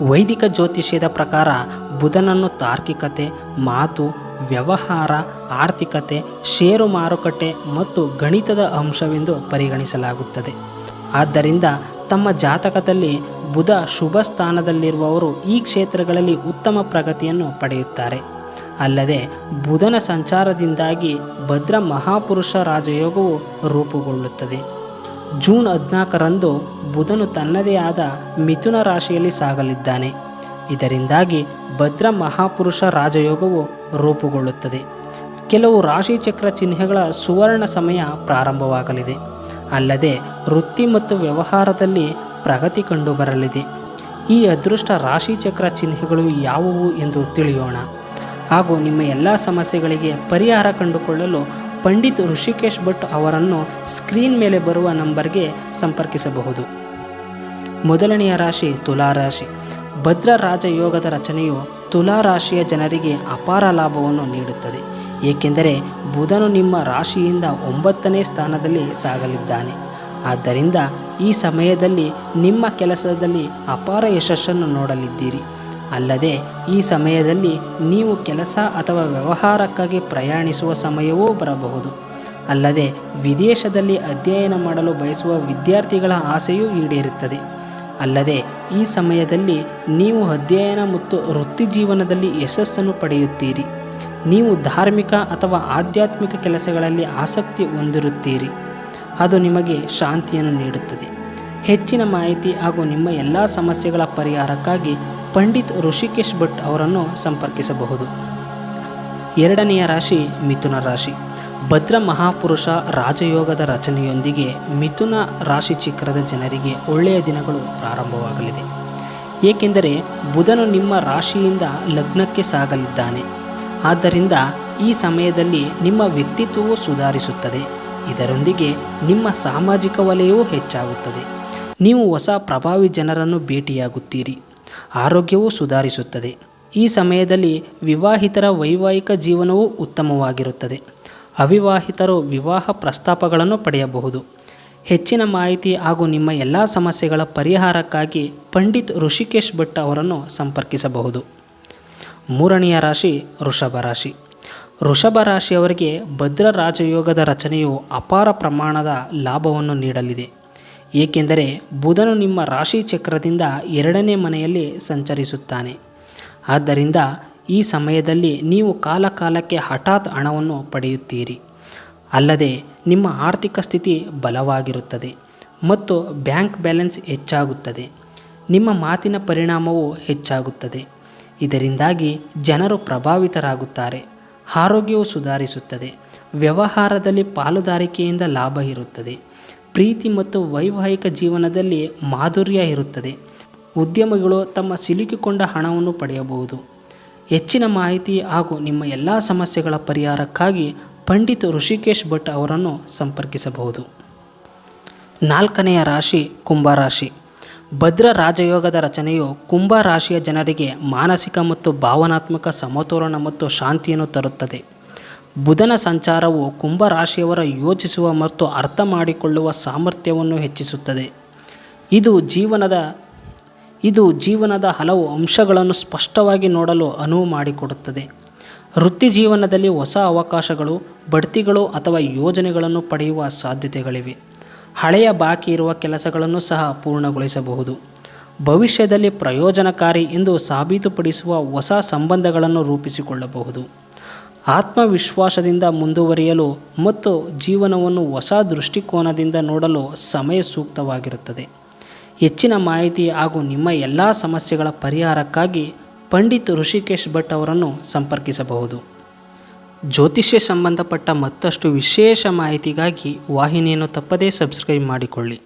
ವೈದಿಕ ಜ್ಯೋತಿಷ್ಯದ ಪ್ರಕಾರ ಬುಧನನ್ನು ತಾರ್ಕಿಕತೆ, ಮಾತು, ವ್ಯವಹಾರ, ಆರ್ಥಿಕತೆ, ಷೇರು ಮಾರುಕಟ್ಟೆ ಮತ್ತು ಗಣಿತದ ಅಂಶವೆಂದು ಪರಿಗಣಿಸಲಾಗುತ್ತದೆ. ಆದ್ದರಿಂದ ತಮ್ಮ ಜಾತಕದಲ್ಲಿ ಬುಧ ಶುಭ ಸ್ಥಾನದಲ್ಲಿರುವವರು ಈ ಕ್ಷೇತ್ರಗಳಲ್ಲಿ ಉತ್ತಮ ಪ್ರಗತಿಯನ್ನು ಪಡೆಯುತ್ತಾರೆ. ಅಲ್ಲದೆ ಬುಧನ ಸಂಚಾರದಿಂದಾಗಿ ಭದ್ರ ಮಹಾಪುರುಷ ರಾಜಯೋಗವು ರೂಪುಗೊಳ್ಳುತ್ತದೆ. ಜೂನ್ ಹದಿನಾಲ್ಕರಂದು ಬುಧನು ತನ್ನದೇ ಆದ ಮಿಥುನ ರಾಶಿಯಲ್ಲಿ ಸಾಗಲಿದ್ದಾನೆ. ಇದರಿಂದಾಗಿ ಭದ್ರ ಮಹಾಪುರುಷ ರಾಜಯೋಗವು ರೂಪುಗೊಳ್ಳುತ್ತದೆ. ಕೆಲವು ರಾಶಿಚಕ್ರ ಚಿಹ್ನೆಗಳ ಸುವರ್ಣ ಸಮಯ ಪ್ರಾರಂಭವಾಗಲಿದೆ. ಅಲ್ಲದೆ ವೃತ್ತಿ ಮತ್ತು ವ್ಯವಹಾರದಲ್ಲಿ ಪ್ರಗತಿ ಕಂಡುಬರಲಿದೆ. ಈ ಅದೃಷ್ಟ ರಾಶಿಚಕ್ರ ಚಿಹ್ನೆಗಳು ಯಾವುವು ಎಂದು ತಿಳಿಯೋಣ. ಹಾಗೂ ನಿಮ್ಮ ಎಲ್ಲ ಸಮಸ್ಯೆಗಳಿಗೆ ಪರಿಹಾರ ಕಂಡುಕೊಳ್ಳಲು ಪಂಡಿತ್ ಋಷಿಕೇಶ್ ಭಟ್ ಅವರನ್ನು ಸ್ಕ್ರೀನ್ ಮೇಲೆ ಬರುವ ನಂಬರ್ಗೆ ಸಂಪರ್ಕಿಸಬಹುದು. ಮೊದಲನೆಯ ರಾಶಿ ತುಲಾರಾಶಿ ಭದ್ರ ರಾಜಯೋಗದ ರಚನೆಯು ತುಲಾರಾಶಿಯ ಜನರಿಗೆ ಅಪಾರ ಲಾಭವನ್ನು ನೀಡುತ್ತದೆ. ಏಕೆಂದರೆ ಬುಧನು ನಿಮ್ಮ ರಾಶಿಯಿಂದ ಒಂಬತ್ತನೇ ಸ್ಥಾನದಲ್ಲಿ ಸಾಗಲಿದ್ದಾನೆ. ಆದ್ದರಿಂದ ಈ ಸಮಯದಲ್ಲಿ ನಿಮ್ಮ ಕೆಲಸದಲ್ಲಿ ಅಪಾರ ಯಶಸ್ಸನ್ನು ನೋಡಲಿದ್ದೀರಿ. ಅಲ್ಲದೆ ಈ ಸಮಯದಲ್ಲಿ ನೀವು ಕೆಲಸ ಅಥವಾ ವ್ಯವಹಾರಕ್ಕಾಗಿ ಪ್ರಯಾಣಿಸುವ ಸಮಯವೂ ಬರಬಹುದು. ಅಲ್ಲದೆ ವಿದೇಶದಲ್ಲಿ ಅಧ್ಯಯನ ಮಾಡಲು ಬಯಸುವ ವಿದ್ಯಾರ್ಥಿಗಳ ಆಸೆಯೂ ಈಡೇರುತ್ತದೆ. ಅಲ್ಲದೆ ಈ ಸಮಯದಲ್ಲಿ ನೀವು ಅಧ್ಯಯನ ಮತ್ತು ವೃತ್ತಿ ಜೀವನದಲ್ಲಿ ಯಶಸ್ಸನ್ನು ಪಡೆಯುತ್ತೀರಿ. ನೀವು ಧಾರ್ಮಿಕ ಅಥವಾ ಆಧ್ಯಾತ್ಮಿಕ ಕೆಲಸಗಳಲ್ಲಿ ಆಸಕ್ತಿ ಹೊಂದಿರುತ್ತೀರಿ. ಅದು ನಿಮಗೆ ಶಾಂತಿಯನ್ನು ನೀಡುತ್ತದೆ. ಹೆಚ್ಚಿನ ಮಾಹಿತಿ ಹಾಗೂ ನಿಮ್ಮ ಎಲ್ಲ ಸಮಸ್ಯೆಗಳ ಪರಿಹಾರಕ್ಕಾಗಿ ಪಂಡಿತ್ ಋಷಿಕೇಶ್ ಭಟ್ ಅವರನ್ನು ಸಂಪರ್ಕಿಸಬಹುದು. ಎರಡನೆಯ ರಾಶಿ ಮಿಥುನ ರಾಶಿ. ಭದ್ರ ಮಹಾಪುರುಷ ರಾಜಯೋಗದ ರಚನೆಯೊಂದಿಗೆ ಮಿಥುನ ರಾಶಿ ಚಿಕ್ರದ ಜನರಿಗೆ ಒಳ್ಳೆಯ ದಿನಗಳು ಪ್ರಾರಂಭವಾಗಲಿದೆ. ಏಕೆಂದರೆ ಬುಧನು ನಿಮ್ಮ ರಾಶಿಯಿಂದ ಲಗ್ನಕ್ಕೆ ಸಾಗಲಿದ್ದಾನೆ. ಆದ್ದರಿಂದ ಈ ಸಮಯದಲ್ಲಿ ನಿಮ್ಮ ವ್ಯಕ್ತಿತ್ವವು ಸುಧಾರಿಸುತ್ತದೆ. ಇದರೊಂದಿಗೆ ನಿಮ್ಮ ಸಾಮಾಜಿಕ ವಲಯವೂ ಹೆಚ್ಚಾಗುತ್ತದೆ. ನೀವು ಹೊಸ ಪ್ರಭಾವಿ ಜನರನ್ನು ಭೇಟಿಯಾಗುತ್ತೀರಿ. ಆರೋಗ್ಯವೂ ಸುಧಾರಿಸುತ್ತದೆ. ಈ ಸಮಯದಲ್ಲಿ ವಿವಾಹಿತರ ವೈವಾಹಿಕ ಜೀವನವೂ ಉತ್ತಮವಾಗಿರುತ್ತದೆ. ಅವಿವಾಹಿತರು ವಿವಾಹ ಪ್ರಸ್ತಾಪಗಳನ್ನು ಪಡೆಯಬಹುದು. ಹೆಚ್ಚಿನ ಮಾಹಿತಿ ಹಾಗೂ ನಿಮ್ಮ ಎಲ್ಲ ಸಮಸ್ಯೆಗಳ ಪರಿಹಾರಕ್ಕಾಗಿ ಪಂಡಿತ್ ಋಷಿಕೇಶ್ ಭಟ್ ಅವರನ್ನು ಸಂಪರ್ಕಿಸಬಹುದು. ಮೂರನೆಯ ರಾಶಿ ಋಷಭ ರಾಶಿ. ವೃಷಭ ರಾಶಿಯವರಿಗೆ ಭದ್ರ ರಾಜಯೋಗದ ರಚನೆಯು ಅಪಾರ ಪ್ರಮಾಣದ ಲಾಭವನ್ನು ನೀಡಲಿದೆ. ಏಕೆಂದರೆ ಬುಧನು ನಿಮ್ಮ ರಾಶಿ ಚಕ್ರದಿಂದ ಎರಡನೇ ಮನೆಯಲ್ಲಿ ಸಂಚರಿಸುತ್ತಾನೆ. ಆದ್ದರಿಂದ ಈ ಸಮಯದಲ್ಲಿ ನೀವು ಕಾಲಕಾಲಕ್ಕೆ ಹಠಾತ್ ಹಣವನ್ನು ಪಡೆಯುತ್ತೀರಿ. ಅಲ್ಲದೆ ನಿಮ್ಮ ಆರ್ಥಿಕ ಸ್ಥಿತಿ ಬಲವಾಗಿರುತ್ತದೆ ಮತ್ತು ಬ್ಯಾಂಕ್ ಬ್ಯಾಲೆನ್ಸ್ ಹೆಚ್ಚಾಗುತ್ತದೆ. ನಿಮ್ಮ ಮಾತಿನ ಪರಿಣಾಮವು ಹೆಚ್ಚಾಗುತ್ತದೆ. ಇದರಿಂದಾಗಿ ಜನರು ಪ್ರಭಾವಿತರಾಗುತ್ತಾರೆ. ಆರೋಗ್ಯವು ಸುಧಾರಿಸುತ್ತದೆ. ವ್ಯವಹಾರದಲ್ಲಿ ಪಾಲುದಾರಿಕೆಯಿಂದ ಲಾಭ ಇರುತ್ತದೆ. ಪ್ರೀತಿ ಮತ್ತು ವೈವಾಹಿಕ ಜೀವನದಲ್ಲಿ ಮಾಧುರ್ಯ ಇರುತ್ತದೆ. ಉದ್ಯಮಿಗಳು ತಮ್ಮ ಸಿಲುಕಿಕೊಂಡ ಹಣವನ್ನು ಪಡೆಯಬಹುದು. ಹೆಚ್ಚಿನ ಮಾಹಿತಿ ಹಾಗೂ ನಿಮ್ಮ ಎಲ್ಲ ಸಮಸ್ಯೆಗಳ ಪರಿಹಾರಕ್ಕಾಗಿ ಪಂಡಿತ್ ಋಷಿಕೇಶ್ ಭಟ್ ಅವರನ್ನು ಸಂಪರ್ಕಿಸಬಹುದು. ನಾಲ್ಕನೆಯ ರಾಶಿ ಕುಂಭರಾಶಿ ಭದ್ರ ರಾಜಯೋಗದ ರಚನೆಯು ಕುಂಭ ರಾಶಿಯ ಜನರಿಗೆ ಮಾನಸಿಕ ಮತ್ತು ಭಾವನಾತ್ಮಕ ಸಮತೋಲನ ಮತ್ತು ಶಾಂತಿಯನ್ನು ತರುತ್ತದೆ. ಬುಧನ ಸಂಚಾರವು ಕುಂಭ ರಾಶಿಯವರ ಯೋಚಿಸುವ ಮತ್ತು ಅರ್ಥ ಮಾಡಿಕೊಳ್ಳುವ ಸಾಮರ್ಥ್ಯವನ್ನು ಹೆಚ್ಚಿಸುತ್ತದೆ. ಇದು ಜೀವನದ ಇದು ಜೀವನದ ಹಲವು ಅಂಶಗಳನ್ನು ಸ್ಪಷ್ಟವಾಗಿ ನೋಡಲು ಅನುವು ಮಾಡಿಕೊಡುತ್ತದೆ. ವೃತ್ತಿ ಜೀವನದಲ್ಲಿ ಹೊಸ ಅವಕಾಶಗಳು, ಬಡ್ತಿಗಳು ಅಥವಾ ಯೋಜನೆಗಳನ್ನು ಪಡೆಯುವ ಸಾಧ್ಯತೆಗಳಿವೆ. ಹಳೆಯ ಬಾಕಿ ಇರುವ ಕೆಲಸಗಳನ್ನು ಸಹ ಪೂರ್ಣಗೊಳಿಸಬಹುದು. ಭವಿಷ್ಯದಲ್ಲಿ ಪ್ರಯೋಜನಕಾರಿ ಎಂದು ಸಾಬೀತುಪಡಿಸುವ ಹೊಸ ಸಂಬಂಧಗಳನ್ನು ರೂಪಿಸಿಕೊಳ್ಳಬಹುದು. ಆತ್ಮವಿಶ್ವಾಸದಿಂದ ಮುಂದುವರಿಯಲು ಮತ್ತು ಜೀವನವನ್ನು ಹೊಸ ದೃಷ್ಟಿಕೋನದಿಂದ ನೋಡಲು ಸಮಯ ಸೂಕ್ತವಾಗಿರುತ್ತದೆ. ಹೆಚ್ಚಿನ ಮಾಹಿತಿ ಹಾಗೂ ನಿಮ್ಮ ಎಲ್ಲ ಸಮಸ್ಯೆಗಳ ಪರಿಹಾರಕ್ಕಾಗಿ ಪಂಡಿತ್ ಋಷಿಕೇಶ್ ಭಟ್ ಅವರನ್ನು ಸಂಪರ್ಕಿಸಬಹುದು. ಜ್ಯೋತಿಷ್ಯ ಸಂಬಂಧಪಟ್ಟ ಮತ್ತಷ್ಟು ವಿಶೇಷ ಮಾಹಿತಿಗಾಗಿ ವಾಹಿನಿಯನ್ನು ತಪ್ಪದೇ ಸಬ್ಸ್ಕ್ರೈಬ್ ಮಾಡಿಕೊಳ್ಳಿ.